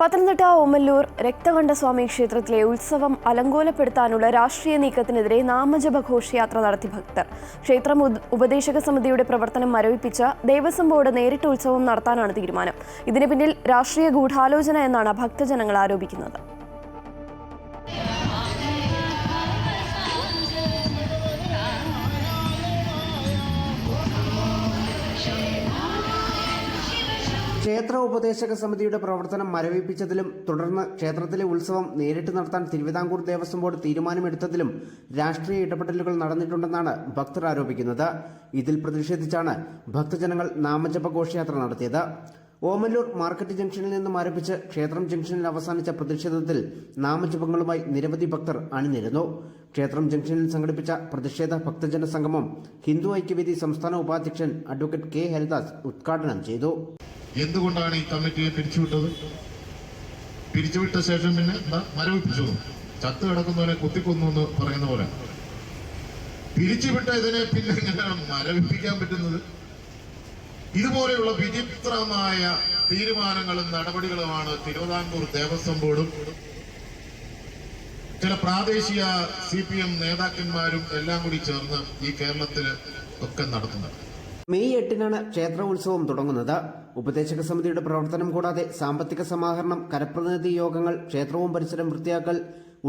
പത്തനംതിട്ട ഓമല്ലൂർ രക്തകണ്ഠസ്വാമി ക്ഷേത്രത്തിലെ ഉത്സവം അലങ്കോലപ്പെടുത്താനുള്ള രാഷ്ട്രീയ നീക്കത്തിനെതിരെ നാമജപ ഘോഷയാത്ര നടത്തി ഭക്തർ. ക്ഷേത്രം ഉപദേശക സമിതിയുടെ പ്രവർത്തനം മരവിപ്പിച്ച ദേവസ്വം ബോർഡ് നേരിട്ട് ഉത്സവം നടത്താനാണ് തീരുമാനം. ഇതിന് പിന്നിൽ രാഷ്ട്രീയ ഗൂഢാലോചന എന്നാണ് ഭക്തജനങ്ങൾ ആരോപിക്കുന്നത്. ക്ഷേത്ര ഉപദേശക സമിതിയുടെ പ്രവർത്തനം മരവിപ്പിച്ചതിലും തുടർന്ന് ക്ഷേത്രത്തിലെ ഉത്സവം നേരിട്ട് നടത്താൻ തിരുവിതാംകൂർ ദേവസ്വം ബോർഡ് തീരുമാനമെടുത്തതിലും രാഷ്ട്രീയ ഇടപെടലുകൾ നടന്നിട്ടുണ്ടെന്നാണ് ഭക്തർ ആരോപിക്കുന്നത്. ഇതിൽ പ്രതിഷേധിച്ചാണ് ഭക്തജനങ്ങൾ നാമജപ ഘോഷയാത്ര നടത്തിയത്. ഓമല്ലൂർ മാർക്കറ്റ് ജംഗ്ഷനിൽ നിന്നും ആരംഭിച്ച് ക്ഷേത്രം ജംഗ്ഷനിൽ അവസാനിച്ച പ്രതിഷേധത്തിൽ നാമജപങ്ങളുമായി നിരവധി ഭക്തർ അണിനിരുന്നു. ക്ഷേത്രം ജംഗ്ഷനിൽ സംഘടിപ്പിച്ച പ്രതിഷേധ ഭക്തജന സംഗമം ഹിന്ദു ഐക്യവേദി സംസ്ഥാന ഉപാധ്യക്ഷൻ അഡ്വക്കേറ്റ് കെ ഹരിദാസ് ഉദ്ഘാടനം ചെയ്തു. എന്തുകൊണ്ടാണ് ഈ കമ്മിറ്റിയെ പിരിച്ചുവിട്ടത്? പിരിച്ചുവിട്ട ശേഷം പിന്നെ എന്താ? മരവിപ്പിച്ചു? ചത്ത് കിടക്കുന്നവനെ കുത്തിക്കൊന്നു എന്ന് പറയുന്ന പോലെ. പിരിച്ചുവിട്ട ഇതിനെ പിന്നെ എങ്ങനെയാണ് മരവിപ്പിക്കാൻ പറ്റുന്നത്? ഇതുപോലെയുള്ള വിചിത്രമായ തീരുമാനങ്ങളും നടപടികളുമാണ് തിരുവിതാംകൂർ ദേവസ്വം ബോർഡും ചില പ്രാദേശിക സി പി എം നേതാക്കന്മാരും എല്ലാം കൂടി ചേർന്ന് ഈ കേരളത്തിൽ ഒക്കെ നടത്തുന്നത്. മെയ് എട്ടിനാണ് ക്ഷേത്ര ഉത്സവം തുടങ്ങുന്നത്. ഉപദേശക സമിതിയുടെ പ്രവർത്തനം കൂടാതെ സാമ്പത്തിക സമാഹരണം കരപ്രതിനിധി യോഗങ്ങൾ ക്ഷേത്രവും പരിസരം വൃത്തിയാക്കൽ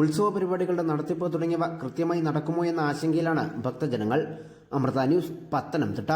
ഉത്സവ പരിപാടികളുടെ നടത്തിപ്പ് തുടങ്ങിയവ കൃത്യമായി നടക്കുമോ എന്ന ആശങ്കയിലാണ് ഭക്തജനങ്ങൾ. അമൃത ന്യൂസ് പത്തനംതിട്ട.